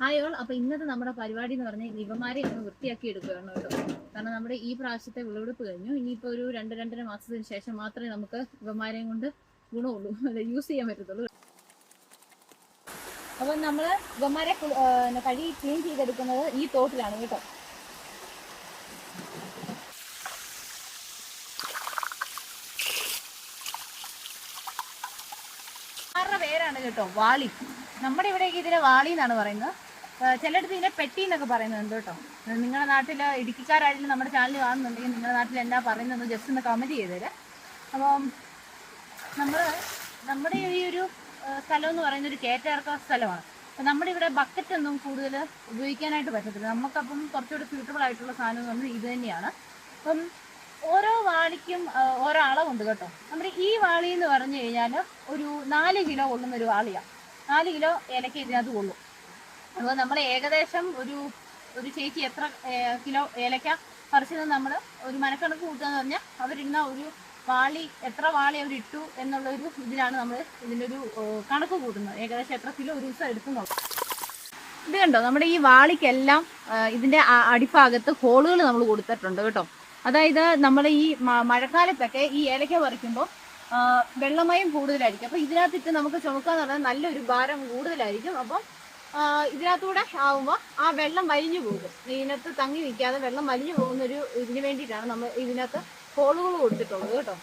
Hi all. അപ്പൊ ഇന്നത്തെ നമ്മുടെ പരിപാടി എന്ന് പറഞ്ഞാൽ ഇവമാരെ ഒന്ന് വൃത്തിയാക്കി എടുക്കുകയാണ് കേട്ടോ. കാരണം നമ്മുടെ ഈ പ്രാവശ്യത്തെ വിളവെടുപ്പ് കഴിഞ്ഞു. ഇനിയിപ്പോ ഒരു രണ്ട് രണ്ടര മാസത്തിന് ശേഷം മാത്രമേ നമുക്ക് ഇവമാരെയും കൊണ്ട് ഗുണമുള്ളൂ. അല്ല യൂസ് ചെയ്യാൻ പറ്റത്തുള്ളൂ. അപ്പൊ നമ്മൾ പിന്നെ കഴുകി ക്ലീൻ ചെയ്തെടുക്കുന്നത് ഈ തോട്ടിലാണ് കേട്ടോ. പേരാണ് കേട്ടോ വാളി. നമ്മുടെ ഇവിടെ ഇതിനെ വാളി എന്നാണ് പറയുന്നത്. ചിലയിടത്ത് ഇതിനെ പെട്ടി എന്നൊക്കെ പറയുന്നുണ്ട് കേട്ടോ നിങ്ങളുടെ നാട്ടിൽ ഇടുക്കിക്കാരായാലും നമ്മുടെ ചാനൽ കാണുന്നുണ്ടെങ്കിൽ നിങ്ങളുടെ നാട്ടിൽ എന്താ പറയുന്നത് ജസ്റ്റ് ഒന്ന് കമന്റ് ചെയ്തേര് അപ്പം നമ്മൾ നമ്മുടെ ഈ ഒരു സ്ഥലം എന്ന് പറയുന്ന ഒരു കയറ്റിറക്ക സ്ഥലമാണ്. അപ്പം നമ്മുടെ ഇവിടെ ബക്കറ്റ് ഒന്നും കൂടുതൽ ഉപയോഗിക്കാനായിട്ട് പറ്റത്തില്ല. നമുക്കപ്പം കുറച്ചുകൂടി സ്യൂട്ടബിൾ ആയിട്ടുള്ള സാധനം പറഞ്ഞാൽ ഇത് തന്നെയാണ്. അപ്പം ഓരോ വാളിക്കും ഓരോ അളവുണ്ട് കേട്ടോ. നമ്മുടെ ഈ വാളി എന്ന് പറഞ്ഞു കഴിഞ്ഞാൽ ഒരു നാല് കിലോ കൊള്ളുന്ന ഒരു വാളിയാണ് നാല് കിലോ ഏലക്ക ഇതിനകത്ത് കൊള്ളും. അപ്പോൾ നമ്മൾ ഏകദേശം ഒരു ഒരു ചേച്ചി എത്ര കിലോ ഏലക്ക പറിച്ചത് നമ്മൾ ഒരു മനക്കണക്ക് കൂട്ടുക എന്ന് പറഞ്ഞാൽ അവരിടുന്ന ഒരു വാളി എത്ര വാളി അവരിട്ടു എന്നുള്ള ഒരു ഇതിലാണ് നമ്മൾ ഇതിന്റെ ഒരു കണക്ക് കൂട്ടുന്നത്. ഏകദേശം എത്ര കിലോ ഒരു ദിവസം എടുക്കുന്നുള്ളൂ ഇത് കണ്ടോ? നമ്മുടെ ഈ വാളിക്കെല്ലാം ഇതിന്റെ അടിഭാഗത്ത് ഹോളുകൾ നമ്മൾ കൊടുത്തിട്ടുണ്ട് കേട്ടോ. അതായത് നമ്മൾ ഈ മഴക്കാലത്തൊക്കെ ഈ ഏലക്ക പറിക്കുമ്പോൾ വെള്ളമയം കൂടുതലായിരിക്കും. അപ്പോൾ ഇതിനകത്തിട്ട് നമുക്ക് ചുമക്കാന്ന് പറഞ്ഞാൽ നല്ലൊരു ഭാരം കൂടുതലായിരിക്കും. അപ്പം ഇതിനകത്തൂടെ ആവുമ്പോൾ ആ വെള്ളം വലിഞ്ഞു പോകും. ഇതിനകത്ത് തങ്ങി നിൽക്കാതെ വെള്ളം വലിഞ്ഞു പോകുന്നൊരു ഇതിന് വേണ്ടിയിട്ടാണ് നമ്മൾ ഇതിനകത്ത് ഹോളുകൾ കൊടുത്തിട്ടുള്ളത് കേട്ടോ.